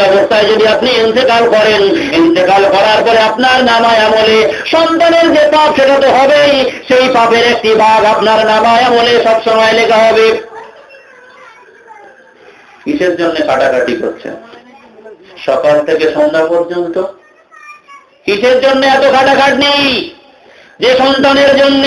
অবস্থায় যদি আপনি ইন্তেকাল করেন, ইন্তেকাল করার পরে আপনার নামায় আমলে সন্তানের যে পাপ, সেটা তো হবেই। সেই পাপের একটি ভাগ আপনার নামায় আমলে সবসময় লেখা হবে। কিসের জন্য কাটাকাটি করছেন? সকাল থেকে সন্ধ্যা পর্যন্ত? কিসের জন্য এত খাটাখাটনি যে সন্তানের জন্য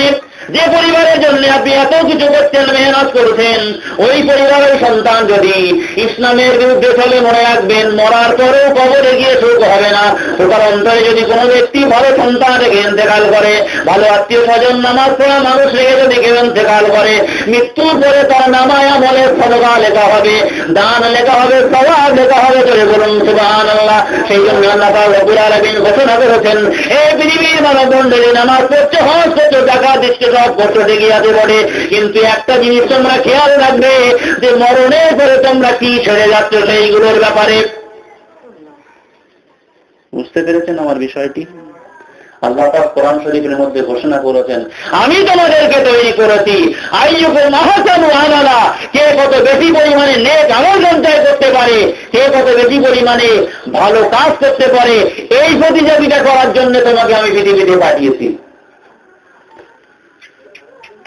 যে পরিবারের জন্য আপনি এত কিছু করছেন মেহনত করেছেন ওই পরিবারের সন্তান যদি ইসলামের বিরুদ্ধে চলে মনে রাখবেন, মরার পরেও কবরে গিয়ে সুখ হবে না। সুতরাং অন্তরে যদি কোনো ব্যক্তি ভালো সন্তান রেখে ইন্তেকাল করে, ভালো আত্মীয় স্বজন, নামাজ পড়া মানুষ রেখে যদি কেউ ইন্তেকাল করে, মৃত্যুর পরে তার নামায় আমলে সদকা লেখা হবে, দান লেখা হবে সবাব লেখা হবে চলে বলুন সুবাহ আল্লাহ সেই জন্য আল্লাহ পাক রব্বুল আলামিন ঘোষণা করেছেন এই পৃথিবীর মানব মন্ডলী নামাজ পড়ছে করছে টাকা দিচ্ছে সব কিন্তু একটা জিনিস তোমরা খেয়াল রাখবে, যে মরণের পরে তোমরা কি ছেড়ে যাচ্ছ সেইগুলোর ব্যাপারে। বুঝতে পেরেছেন আমার বিষয়টি? আল্লাহ কোরআন শরীফের মধ্যে ঘোষণা করেছেন, আমি তোমাদেরকে তৈরি করেছি। কে কত বেশি পরিমাণে নেক আমল সঞ্চয় করতে পারে, কে কত বেশি পরিমাণে ভালো কাজ করতে পারে, এই প্রতিযোগিতা করার জন্য তোমাকে আমি পৃথিবীতে পাঠিয়েছি।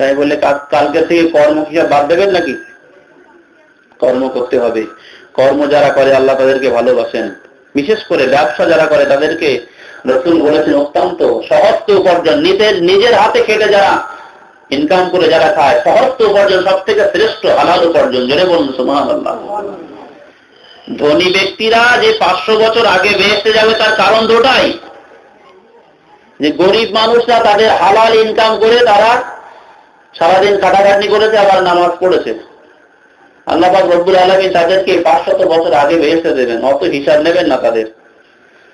তাই বলে কালকে থেকে কর্ম হিসাব বাদ দেবেন নাকি? কর্ম করতে হবে। কর্ম যারা করে, আল্লাহ তাদেরকে ভালোবাসেন। বিশেষ করে ব্যবসা যারা করে, তাদেরকে রসুল বলেছেন, অত্যন্ত সহস্ত উপার্জন। নিজের নিজের হাতে খেটে যারা ইনকাম করে যারা খায় সহস্ত উপার্জন সব থেকে শ্রেষ্ঠ হালাল উপার্জন। জেনে বলুন সুমান আল্লাহ ধনী ব্যক্তিরা যে পাঁচশো বছর আগে বেহেস্তে যাবে, তার কারণ দুটাই। যে গরিব মানুষরা তাদের হালাল ইনকাম করে তারা সারাদিন কাটাকাটি করেছে, আবার নামাজ পড়েছে। আল্লাহ পাক রব্বুল আলমী তাদেরকে পাঁচশত বছর আগে বেহেস্তে দেবেন, অত হিসাব নেবেন না তাদের।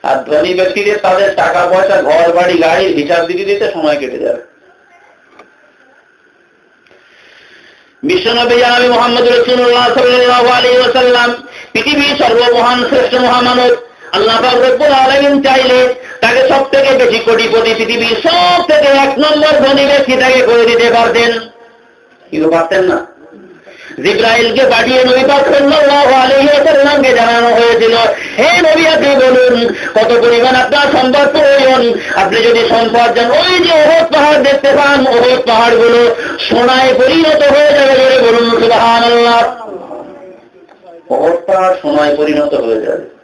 আর ধনী ব্যক্তিদের তাদের টাকা পয়সা ঘর বাড়ি গাড়ির হিসাব দিতে দিতে সময় কেটে যাবে। বিশ্বনবী জানাবি মোহাম্মদ রসুল্লাহ সাল্লাহ আলী পৃথিবীর সর্বমহান, শ্রেষ্ঠ মহামানব আল্লাহ রব্বুল আলামিন চাইলে তাকে সব থেকে বেশি কোটিপতি পৃথিবীর সব থেকে এক নম্বর ধনী ব্যক্তি তাকে করে দিতে পারতেন। কিন্তু পারতেন না। জিব্রাইলকে পাঠিয়ে নবী পাক জানানো হয়েছিল, হে নবী, আপনি বলুন, কত পরিমাণ আপনার সম্পদ প্রয়োজন? আপনি যদি সম্পদ যান ওই যে ওহদ পাহাড় দেখতে পান ওহদ পাহাড়গুলো সোনায় পরিণত হয়ে যাবে বলে বলুন, সুবহানাল্লাহ। ওহদ পাহাড় সোনায় পরিণত হয়ে যাবে।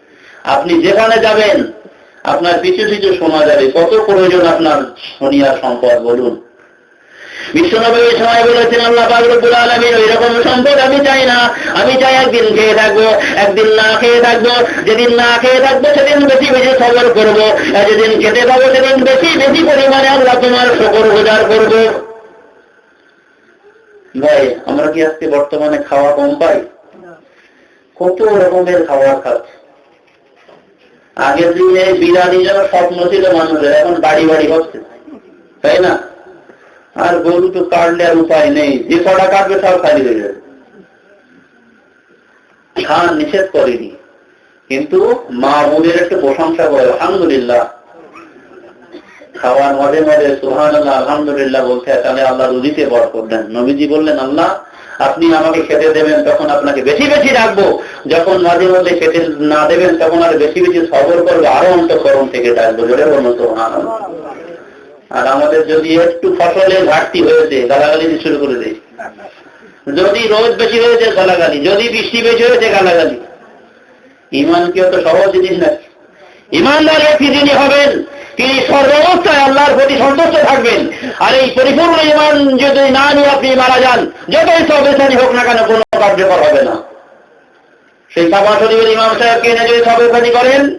আপনি যেখানে যাবেন আপনার পিছু পিছু শোনা যাবে। কত প্রয়োজন আপনার সোনিয়ার সম্পদ বলুন। বিশ্বনবী এই সময় বলেছেন আল্লাহ পাক রব্বুল আলামিন ওই রকম সম্পদ আমি চাই না। আমি চাই একদিন খেয়ে থাকব একদিন না খেয়ে থাকব যেদিন না খেয়ে থাকব সেদিন বেশি বেশি সবর করব যেদিন খেতে পাবো সেদিন বেশি বেশি পরিমাণে আল্লাহ তোমার শকর গোজার করব। ভাই আমরা কি আজকে বর্তমানে খাওয়া কম পাই? কত রকমের খাবার খাচ্ছি। আগের দিনে বিরানি যেন স্বপ্ন ছিল মানুষের এখন বাড়ি বাড়ি হচ্ছে। তাই না? আর গরু তো কাটলে আর উপায় নেই। যে কটা কাটবে সব খালি হয়ে যাবে। খান নিষেধ করেনি। কিন্তু মা বোনের একটু প্রশংসা করে আলহামদুলিল্লাহ। খাওয়ার মাঝে মাঝে সুহান আলহামদুলিল্লাহ বলতে হয়, তাহলে আল্লাহ রুজিতে বরকত দেন। নবীজি বললেন আল্লাহ আপনি আমাকে খেতে দেবেন তখন আপনাকে বেশি বেশি রাখব। যখন মাঝে মধ্যে খেতে না দেবেন, তখন আর বেশি বেশি সবর করব, আরও অন্তঃকরণ থেকে ডাকবো, জোরে বলুন আর আমাদের যদি একটু ফসলের ঘাটতি হয়েছে গালাগালি শুরু করে দেয়। যদি রোদ বেশি হয়েছে গালাগালি। যদি বৃষ্টি বেশি হয়েছে গালাগালি। ইমান কি অত সহজ জিনিস না? ইমানদার ব্যক্তি যিনি হবেন, তিনি সর্বাবস্থায় আল্লাহর প্রতি সন্তুষ্ট থাকবেন। আর এই পরিপূর্ণ ইমান যদি না নিয়ে আপনি মারা যান, যতই সবেসানি হোক না কেন, কোনো কার্যকর হবে না। সেই সাবা শরীফের ইমাম সাহেবকে এনে যদি করেন,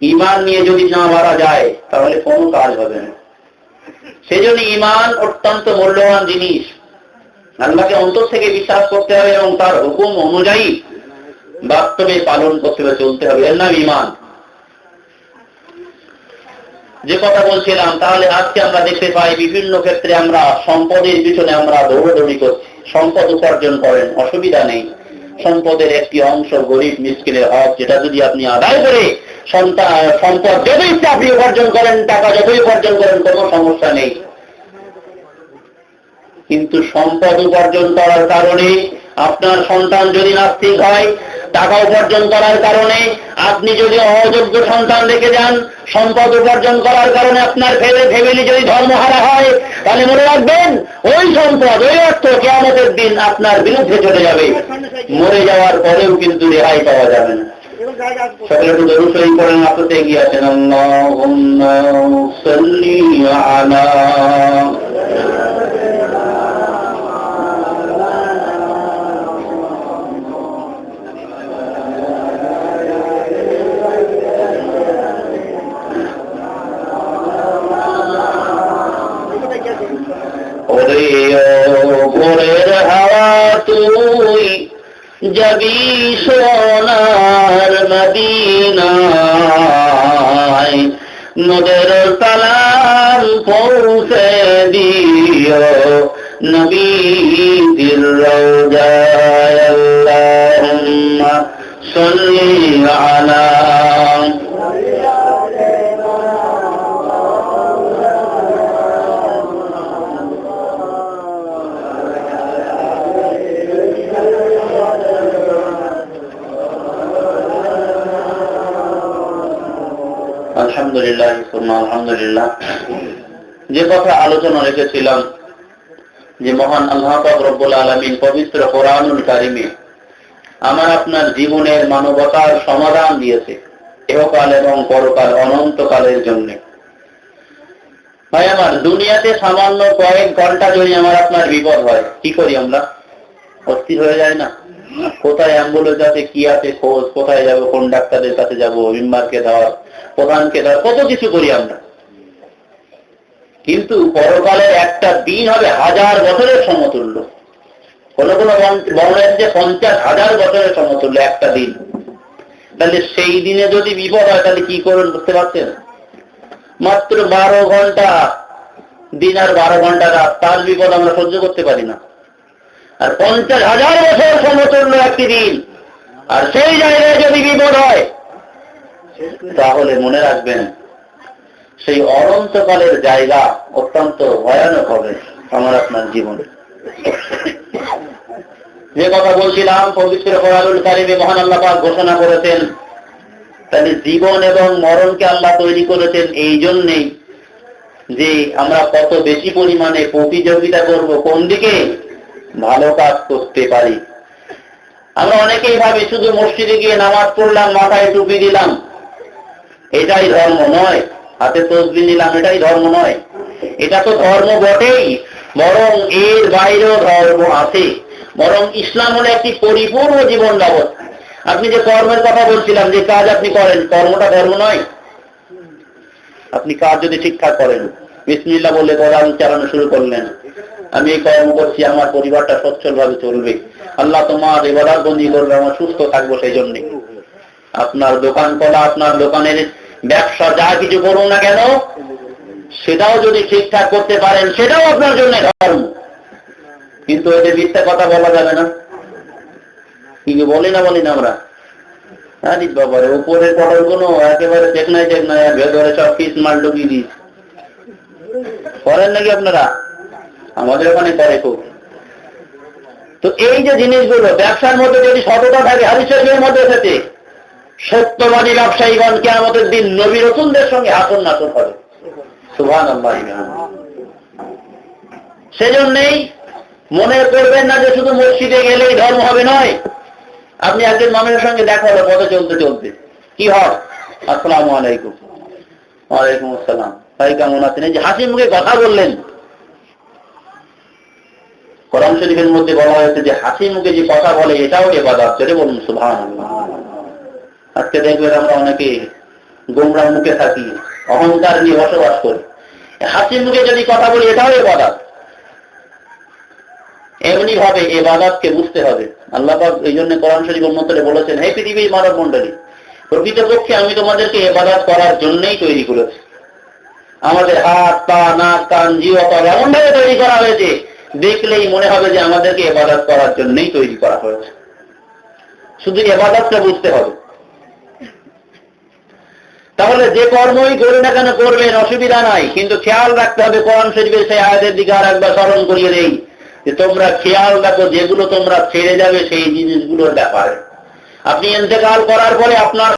ইমান নিয়ে যদি না মারা যায়, তাহলে কোনো কাজ হবে না। সেই জন্য ইমান অত্যন্ত মূল্যবান জিনিস। আল্লাহকে অন্তর থেকে বিশ্বাস করতে হবে এবং তার হুকুম অনুযায়ী বাস্তবে পালন করতে হবে, চলতে হবে। এর নাম ইমান। যে কথা বলছিলাম, তাহলে আজকে আমরা দেখতে পাই বিভিন্ন ক্ষেত্রে আমরা সম্পদের পিছনে আমরা দৌড়দৌড়ি করছি। সম্পদ উপার্জন করেন, অসুবিধা নেই। সম্পদের একটি অংশ গরিব মিসকিনের হক যেটা যদি আপনি আদায় করে সন্তান, সম্পদ ইচ্ছা আপনি উপার্জন করেন, টাকা যতই উপার্জন করেন, কোনো সমস্যা নেই। কিন্তু সম্পদ উপার্জন করার কারণে আপনার সন্তান যদি নাস্তিক হয়, টাকা উপার্জন করার কারণে, আপনি যদি অযোগ্য সন্তান রেখে যান, সম্পদ উপার্জন করার কারণে আপনার ফ্যামিলি যদি ধর্মহারা হয়, তাহলে মনে রাখবেন, ওই সম্পদ, ওই অর্থ কেয়ামতের দিন আপনার বিরুদ্ধে চলে যাবে। মরে যাওয়ার পরেও কিন্তু রেহাই পাওয়া যাবে না। সকলে একটু দরুদ শরীফ পড়েন আপনাতে এগিয়ে ভোরের হাওয়া তুই যাবি সোনার মদিনায়। নদের সালাম পৌঁছে দিও নবী দিল রওজায় আলহামদুলিল্লাহ আলহামদুলিল্লাহ। যে কথা আলোচনা রেখেছিলাম, যে মহান আল্লাহ আলামিন পবিত্র কোরআনুল কারিমে আমার আপনার জীবনের মানবতার সমাধান দিয়েছে, এহকাল এবং পরকাল, অনন্তকালের জন্য। ভাই, আমার দুনিয়াতে সামান্য কয়েক ঘণ্টা যদি আমার আপনার বিপদ হয়, কি করি আমরা? অস্থির হয়ে যায় না? কোথায় অ্যাম্বুলেন্স আছে, কি আছে খোঁজ? কোথায় যাব? কোন ডাক্তারের কাছে যাব? মেম্বারকে দেওয়া? প্রধানকে দেওয়া কত কিছু করি আমরা। কিন্তু পরকালের একটা দিন হবে হাজার বছরের সমতুল্য। কোন কোন বর্ণের যে পঞ্চাশ হাজার বছরের সমতুল্য একটা দিন। তাহলে সেই দিনে যদি বিপদ হয়, তাহলে কি করবেন বুঝতে পারছেন? মাত্র বারো ঘণ্টা দিন আর বারো ঘণ্টা রাত, তার বিপদ আমরা সহ্য করতে পারি না। আর পঞ্চাশ হাজার বছর সমতুল্য একটি দিন। আর সেই জায়গায় যদি বিপদ হয় তাহলে মনে রাখবেন, সেই অনন্তকালের জায়গা অত্যন্ত ভয়ানক হবে আমার আপনার জীবনে। যে কথা বলছিলাম, পবিত্র কোরআনুল কারিমে মহান আল্লাহ পাক ঘোষণা করেছেন, তাহলে জীবন এবং মরণকে আল্লাহ তৈরি করেছেন এই জন্যেই যে আমরা কত বেশি পরিমাণে প্রতিযোগিতা করব, কোন দিকে? ভালো কাজ করতে পারি। আমরা অনেকেই ভাবি, শুধু মসজিদে গিয়ে নামাজ পড়লাম, মাথায় টুপি দিলাম এটাই ধর্ম নয়। হাতে তসবি নিলাম, এটাই ধর্ম নয়। এটা তো ধর্ম বটেই, বরং এর বাইরেও ধর্ম আছে। বরং ইসলাম হলো একটি পরিপূর্ণ জীবন ব্যবস্থা আপনি যে কর্মের কথা বলছিলাম, যে কাজ আপনি করেন, কর্মটা ধর্ম নয়। আপনি কাজ যদি ঠিকঠাক করেন বিসমিল্লা বলে কোরআন চালানো শুরু করলেন। আমি এই কর্ম করছি, আমার পরিবারটা সচ্ছল ভাবে চলবে। আল্লাহ তোমার এবার বন্দি করবে, আমার সুস্থ থাকব সেই জন্য। আপনার দোকান করা আপনার দোকানের ব্যবসা, যা কিছু করুন না কেন, সেটাও যদি ঠিকঠাক করতে পারেন, সেটাও আপনার জন্য ধর্ম। কিন্তু এদের মিথ্যা কথা বলা যাবে না। কিন্তু বলি না বলি না আমরা। আরে বাবার উপরের পটল কোনো একেবারে চেক নাই চেক নাই আর ভেতরে সব পিস মাল ঢুকিয়ে দিস। করেন নাকি আপনারা? আমাদের ওখানে করে খুব। তো এই যে জিনিসগুলো, ব্যবসার মধ্যে যদি সততা থাকে হারিশরীফের মধ্যে এসেছে। সত্যবাদী ব্যবসায়ীগণ কেমতের দিন নবী রসুলদের সঙ্গে হাসন নাসন হবে। সুভান সেজন্যই মনে করবেন না যে শুধু মসজিদে গেলেই ধর্ম হবে নয়। আপনি একজন মানুষের সঙ্গে দেখা হলো পথে চলতে চলতে। কি হয়? আসসালাম আলাইকুম। ওয়ালাইকুম আসসালাম। ভাই, কেমন আছেন? এই যে হাসি মুখে কথা বললেন। কোরআন শরীফের মধ্যে বলা হয়েছে যে হাসি মুখে যে কথা বলে, এটাও এবাদত সেটা বলুন সুভান আজকে দেখবেন আমরা অনেকে গোমরা মুখে থাকি, অহংকার নিয়ে বসবাস করি। হাসি মুখে যদি কথা বলি, এটাও এবাদত। এমনি ভাবে এ বাদাতকে বুঝতে হবে। আল্লাহ এই জন্য কোরআন শরীফ উন্মতরে বলেছেন, হে পৃথিবীর মানব মন্ডলী প্রকৃতপক্ষে আমি তোমাদেরকে এবাদাত করার জন্যই তৈরি করেছি। আমাদের হাত, পা, নাক, কান জীবতল এমন ভাবে তৈরি করা হয়েছে, দেখলেই মনে হবে যে আমাদেরকে এবাদাত করার জন্যই তৈরি করা হয়েছে। শুধু এবাদাতটা বুঝতে হবে। তাহলে যে কর্মই করে না কেন করবেন অসুবিধা নাই। কিন্তু খেয়াল রাখতে হবে কোরআন শরীফের সেই আয়াতের দিকে আর একবার স্মরণ করিয়ে দেই, যে তোমরা খেয়াল রাখো, যেগুলো তোমরা ছেড়ে যাবে সেই জিনিসগুলোর ব্যাপারে। আপনি ইন্তেকাল করার পরে আপনার